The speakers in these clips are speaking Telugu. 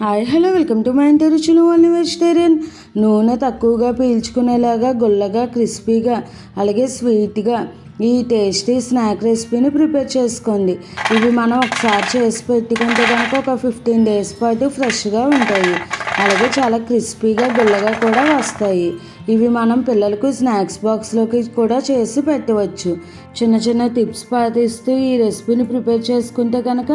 Hi hello welcome to my ఇంటి రుచులు ఓన్లీ వెజిటేరియన్. నూనె తక్కువగా పీల్చుకునేలాగా గుల్లగా క్రిస్పీగా అలాగే స్వీట్గా ఈ టేస్టీ స్నాక్ రెసిపీని ప్రిపేర్ చేసుకోండి. ఇవి మనం ఒకసారి చేసి పెట్టుకుంటే కనుక ఒక ఫిఫ్టీన్ డేస్ పాటు ఫ్రెష్గా ఉంటాయి. అలాగే చాలా క్రిస్పీగా గుల్లగా కూడా వస్తాయి. ఇవి మనం పిల్లలకు స్నాక్స్ బాక్స్లోకి కూడా చేసి పెట్టవచ్చు. చిన్న చిన్న టిప్స్ పాటిస్తూ ఈ రెసిపీని ప్రిపేర్ చేసుకుంటే కనుక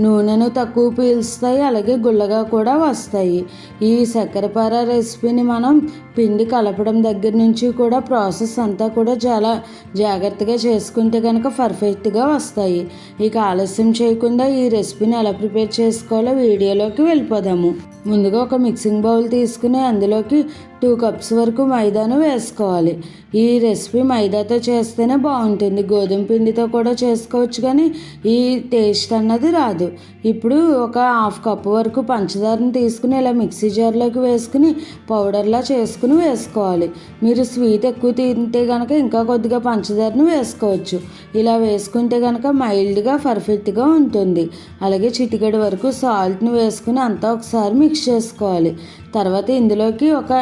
నూనెను తక్కువ పీల్స్తాయి అలాగే గుల్లగా కూడా వస్తాయి. ఈ చక్కెరపార రెసిపీని మనం పిండి కలపడం దగ్గర నుంచి కూడా ప్రాసెస్ అంతా కూడా చాలా జాగ్రత్తగా చేసుకుంటే కనుక పర్ఫెక్ట్గా వస్తాయి. ఇక ఆలస్యం చేయకుండా ఈ రెసిపీని ఎలా ప్రిపేర్ చేసుకోవాలో వీడియోలోకి వెళ్ళిపోదాము. ముందుగా ఒక మిక్సింగ్ బౌల్ తీసుకుని అందులోకి టూ కప్స్ వరకు మైదాను వేసుకోవాలి. ఈ రెసిపీ మైదాతో చేస్తేనే బాగుంటుంది. గోధుమ పిండితో కూడా చేసుకోవచ్చు కానీ ఈ టేస్ట్ అన్నది రాదు. ఇప్పుడు ఒక హాఫ్ కప్ వరకు పంచదారని తీసుకుని ఇలా మిక్సీ జార్లోకి వేసుకుని పౌడర్లా చేసుకుని వేసుకోవాలి. మీరు స్వీట్ ఎక్కువ తింటే కనుక ఇంకా కొద్దిగా పంచదారను వేసుకోవచ్చు. ఇలా వేసుకుంటే కనుక మైల్డ్గా పర్ఫెక్ట్గా ఉంటుంది. అలాగే చిటికెడు వరకు సాల్ట్ని వేసుకుని అంతా ఒకసారి మిక్స్ చేసుకోవాలి. తర్వాత ఇందులోకి ఒక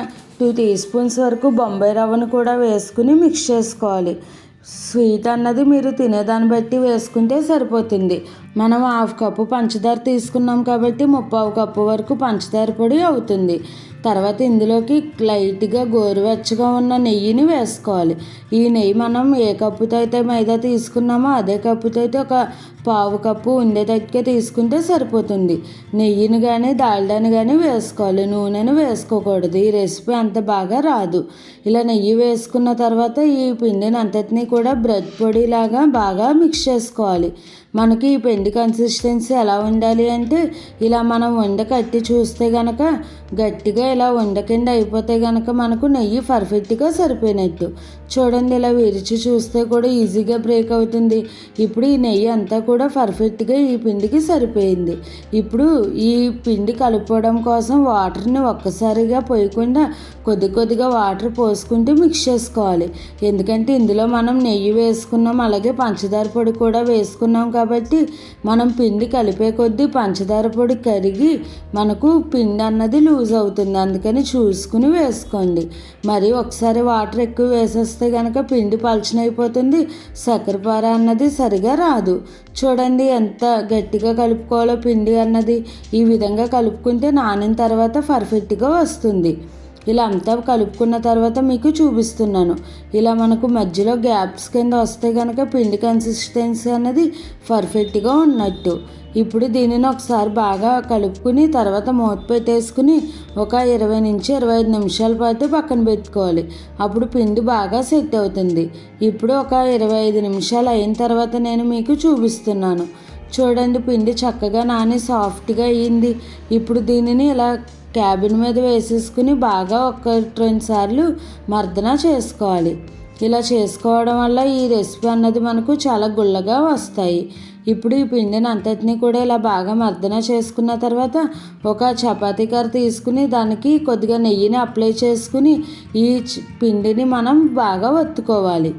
టూ టీ స్పూన్స్ వరకు బొంబాయి రవ్వను కూడా వేసుకుని మిక్స్ చేసుకోవాలి. స్వీట్ అన్నది మీరు తినేదాన్ని బట్టి వేసుకుంటే సరిపోతుంది. మనం హాఫ్ కప్పు పంచదార తీసుకున్నాం కాబట్టి ముప్పావు కప్పు వరకు పంచదార పొడి అవుతుంది. తర్వాత ఇందులోకి లైట్గా గోరువెచ్చగా ఉన్న నెయ్యిని వేసుకోవాలి. ఈ నెయ్యి మనం ఏ కప్పుతో అయితే మైదా తీసుకున్నామో అదే కప్పుతో అయితే ఒక పావు కప్పు ఉండేటట్టుగా తీసుకుంటే సరిపోతుంది. నెయ్యిని కానీ దాల్డాని కానీ వేసుకోవాలి. నూనెను వేసుకోకూడదు. ఈ రెసిపీ అంత బాగా రాదు. ఇలా నెయ్యి వేసుకున్న తర్వాత ఈ పిండిని అంతటినీ కూడా బ్రెడ్ పొడిలాగా బాగా మిక్స్ చేసుకోవాలి. మనకి ఈ పిండి కన్సిస్టెన్సీ ఎలా ఉండాలి అంటే ఇలా మనం వండ కట్టి చూస్తే గనక గట్టిగా ఇలా వండకిండి అయిపోతే గనక మనకు నెయ్యి పర్ఫెక్ట్గా సరిపోయినట్టు. చూడండి ఇలా విరిచి చూస్తే కూడా ఈజీగా బ్రేక్ అవుతుంది. ఇప్పుడు ఈ నెయ్యి అంతా కూడా పర్ఫెక్ట్గా ఈ పిండికి సరిపోయింది. ఇప్పుడు ఈ పిండి కలుపుకోవడం కోసం వాటర్ని ఒక్కసారిగా పోయకుండా కొద్ది కొద్దిగా వాటర్ పోసుకుంటూ మిక్స్ చేసుకోవాలి. ఎందుకంటే ఇందులో మనం నెయ్యి వేసుకున్నాం అలాగే పంచదార పొడి కూడా వేసుకున్నాం కాబట్టి కాబట్టి మనం పిండి కలిపే కొద్దీ పంచదార పొడి కరిగి మనకు పిండి అన్నది లూజ్ అవుతుంది. అందుకని చూసుకుని వేసుకోండి. మరి ఒకసారి వాటర్ ఎక్కువ వేసేస్తే కనుక పిండి పలచనైపోతుంది చక్కెరపార అన్నది సరిగా రాదు. చూడండి ఎంత గట్టిగా కలుపుకోవాలో పిండి అన్నది. ఈ విధంగా కలుపుకుంటే నానిన తర్వాత పర్ఫెక్ట్గా వస్తుంది. ఇలా అంతా కలుపుకున్న తర్వాత మీకు చూపిస్తున్నాను. ఇలా మనకు మధ్యలో గ్యాప్స్ కింద వస్తే కనుక పిండి కన్సిస్టెన్సీ అనేది పర్ఫెక్ట్గా ఉన్నట్టు. ఇప్పుడు దీనిని ఒకసారి బాగా కలుపుకుని తర్వాత మూత పెట్టేసుకుని ఒక ఇరవై నుంచి ఇరవై ఐదు నిమిషాల పాటు పక్కన పెట్టుకోవాలి. అప్పుడు పిండి బాగా సెట్ అవుతుంది. ఇప్పుడు ఒక ఇరవై ఐదు నిమిషాలు అయిన తర్వాత నేను మీకు చూపిస్తున్నాను. చూడండి పిండి చక్కగా నాని సాఫ్ట్గా అయ్యింది ఇప్పుడు దీనిని ఇలా క్యాబిన్ మీద వేసేసుకుని బాగా ఒక రెండు సార్లు మర్దన చేసుకోవాలి. ఇలా చేసుకోవడం వల్ల ఈ రెసిపీ అన్నది మనకు చాలా గుల్లగా వస్తాయి. ఇప్పుడు ఈ పిండిని అంతటినీ కూడా ఇలా బాగా మర్దన చేసుకున్న తర్వాత ఒక చపాతీ కర్ర తీసుకుని దానికి కొద్దిగా నెయ్యిని అప్లై చేసుకుని ఈ పిండిని మనం బాగా ఒత్తుకోవాలి.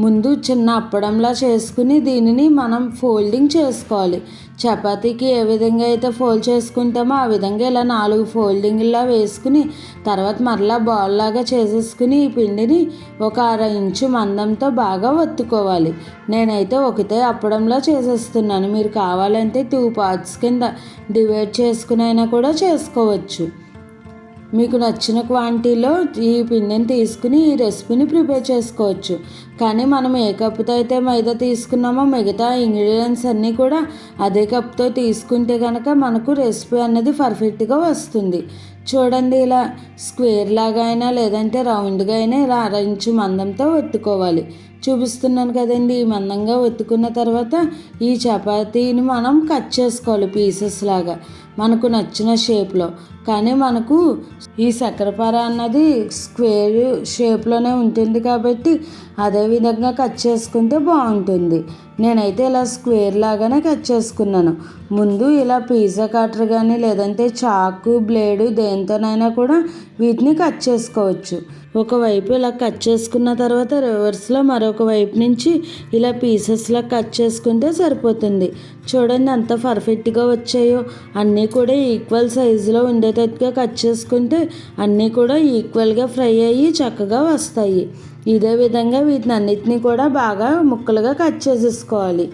ముందు చిన్న అప్పడంలా చేసుకుని దీనిని మనం ఫోల్డింగ్ చేసుకోవాలి. చపాతీకి ఏ విధంగా అయితే ఫోల్డ్ చేసుకుంటామో ఆ విధంగా ఇలా నాలుగు ఫోల్డింగ్లా వేసుకుని తర్వాత మరలా బాల్ లాగా చేసేసుకుని ఈ పిండిని ఒక అర ఇంచు మందంతో బాగా ఒత్తుకోవాలి. నేనైతే ఒకటే అప్పడంలో చేసేస్తున్నాను. మీరు కావాలంటే టూ పార్ట్స్ కింద డివైడ్ చేసుకుని అయినా కూడా చేసుకోవచ్చు. మీకు నచ్చిన క్వాంటిటీలో ఈ పిండిని తీసుకుని ఈ రెసిపీని ప్రిపేర్ చేసుకోవచ్చు. కానీ మనం ఏ కప్పుతో అయితే మైదా తీసుకున్నామో మిగతా ఇంగ్రీడియంట్స్ అన్నీ కూడా అదే కప్తో తీసుకుంటే కనుక మనకు రెసిపీ అనేది పర్ఫెక్ట్గా వస్తుంది. చూడండి ఇలా స్క్వేర్ లాగా అయినా లేదంటే రౌండ్గా అయినా ఇలా అరంచు మందంతో ఒత్తుకోవాలి. చూపిస్తున్నాను కదండి ఈ మందంగా ఒత్తుకున్న తర్వాత ఈ చపాతీని మనం కట్ చేసుకోవాలి పీసెస్ లాగా. మనకు నచ్చిన షేప్లో. కానీ మనకు ఈ చక్కెరపార అన్నది స్క్వేర్ షేప్లోనే ఉంటుంది కాబట్టి అదే విధంగా కట్ చేసుకుంటే బాగుంటుంది. నేనైతే ఇలా స్క్వేర్ లాగానే కట్ చేసుకున్నాను. ముందు ఇలా పిజ్జా కటర్ కానీ లేదంటే చాకు బ్లేడు దేంతోనైనా కూడా వీటిని కట్ చేసుకోవచ్చు. ఒకవైపు ఇలా కట్ చేసుకున్న తర్వాత రివర్స్లో మరొక వైపు నుంచి ఇలా పీసెస్లా కట్ చేసుకుంటే సరిపోతుంది. చూడండి ఎంత పర్ఫెక్ట్గా వచ్చాయో. అన్నీ కూడా ఈక్వల్ సైజులో ఉండేటట్టుగా కట్ చేసుకుంటే అన్నీ కూడా ఈక్వల్గా ఫ్రై అయ్యి చక్కగా వస్తాయి. ఇదే విధంగా వీటిని అన్నిటినీ కూడా బాగా ముక్కలుగా కట్ చేసేసుకోవాలి.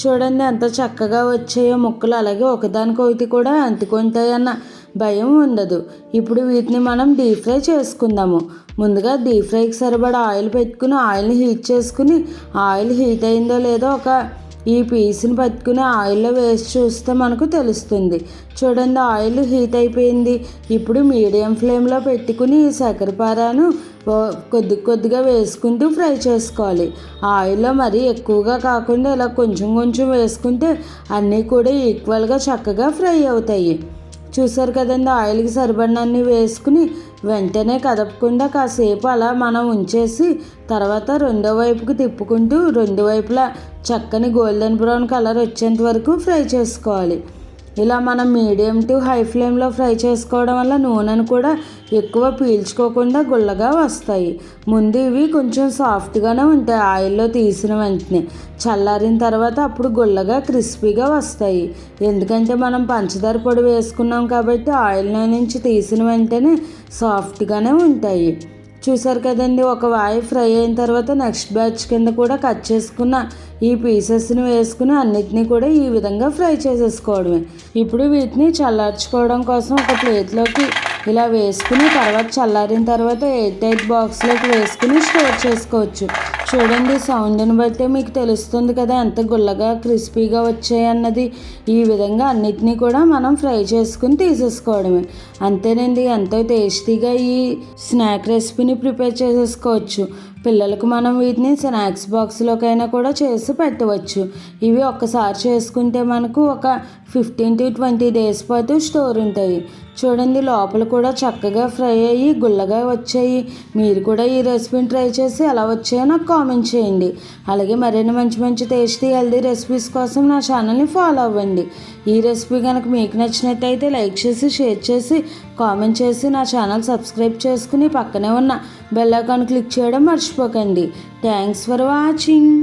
చూడండి ఎంత చక్కగా వచ్చాయో ముక్కలు. అలాగే ఒకదానికొకటి కూడా అంటుకుంటాయన్న భయం ఉండదు. ఇప్పుడు వీటిని మనం డీప్ ఫ్రై చేసుకుందాము. ముందుగా డీప్ ఫ్రైకి సరిపడా ఆయిల్ పెట్టుకుని ఆయిల్ని హీట్ చేసుకుని ఆయిల్ హీట్ అయిందో లేదో ఒక ఈ పీస్ని పట్టుకుని ఆయిల్లో వేసి చూస్తే మనకు తెలుస్తుంది. చూడండి ఆయిల్ హీట్ అయిపోయింది. ఇప్పుడు మీడియం ఫ్లేమ్లో పెట్టుకుని ఈ చక్కెరపారాను కొద్ది కొద్దిగా వేసుకుంటూ ఫ్రై చేసుకోవాలి. ఆయిల్లో మరీ ఎక్కువగా కాకుండా ఇలా కొంచెం కొంచెం వేసుకుంటే అన్నీ కూడా ఈక్వల్గా చక్కగా ఫ్రై అవుతాయి. చూసారు కదండి ఆయిల్కి సరిపడినన్ని వేసుకుని వెంటనే కదపకుండా కాసేపు అలా మనం ఉంచేసి తర్వాత రెండో వైపుకి తిప్పుకుంటూ రెండు వైపులా చక్కని గోల్డెన్ బ్రౌన్ కలర్ వచ్చేంత వరకు ఫ్రై చేసుకోవాలి. ఇలా మనం మీడియం టు హై ఫ్లేమ్లో ఫ్రై చేసుకోవడం వల్ల నూనెను కూడా ఎక్కువ పీల్చుకోకుండా గుల్లగా వస్తాయి. ముందు ఇవి కొంచెం సాఫ్ట్గానే ఉంటాయి. ఆయిల్లో తీసిన వెంటనే చల్లారిన తర్వాత అప్పుడు గుల్లగా క్రిస్పీగా వస్తాయి. ఎందుకంటే మనం పంచదార పొడి వేసుకున్నాం కాబట్టి ఆయిల్లో నుంచి తీసిన వెంటనే సాఫ్ట్గానే ఉంటాయి. చూసారు కదండి ఒక వాయి ఫ్రై అయిన తర్వాత నెక్స్ట్ బ్యాచ్ కింద కూడా కట్ చేసుకున్న ఈ పీసెస్ని వేసుకుని అన్నిటినీ కూడా ఈ విధంగా ఫ్రై చేసేసుకోవడమే. ఇప్పుడు వీటిని చల్లార్చుకోవడం కోసం ఒక ప్లేట్లోకి ఇలా వేసుకుని తర్వాత చల్లారిన తర్వాత ఎయిట్ ఎయిట్ బాక్స్లోకి వేసుకుని స్టోర్ చేసుకోవచ్చు. చూడండి సౌండ్ని బట్టి మీకు తెలుస్తుంది కదా ఎంత గుల్లగా క్రిస్పీగా వచ్చాయి అన్నది. ఈ విధంగా అన్నిటినీ కూడా మనం ఫ్రై చేసుకుని తీసేసుకోవడమే. అంతేనండి ఎంతో టేస్టీగా ఈ స్నాక్ రెసిపీని ప్రిపేర్ చేసేసుకోవచ్చు. పిల్లలకు మనం వీటిని స్నాక్స్ బాక్స్లోకైనా కూడా చేసి పెట్టవచ్చు. ఇవి ఒక్కసారి చేసుకుంటే మనకు ఒక ఫిఫ్టీన్ టు ట్వంటీ డేస్ పాటు స్టోర్ ఉంటాయి. చూడండి లోపల కూడా చక్కగా ఫ్రై అయ్యి గుల్లగా వచ్చాయి. మీరు కూడా ఈ రెసిపీని ట్రై చేసి ఎలా వచ్చాయో నాకు కామెంట్ చేయండి. అలాగే మరిన్ని మంచి మంచి టేస్టీ హెల్దీ రెసిపీస్ కోసం నా ఛానల్ని ఫాలో అవ్వండి. ఈ రెసిపీ కనుక మీకు నచ్చినట్టయితే లైక్ చేసి షేర్ చేసి కామెంట్ చేసి నా ఛానల్ సబ్స్క్రైబ్ చేసుకుని పక్కనే ఉన్న బెల్ ఐకాన్ క్లిక్ చేయడం మర్చిపోకండి. Thanks for watching.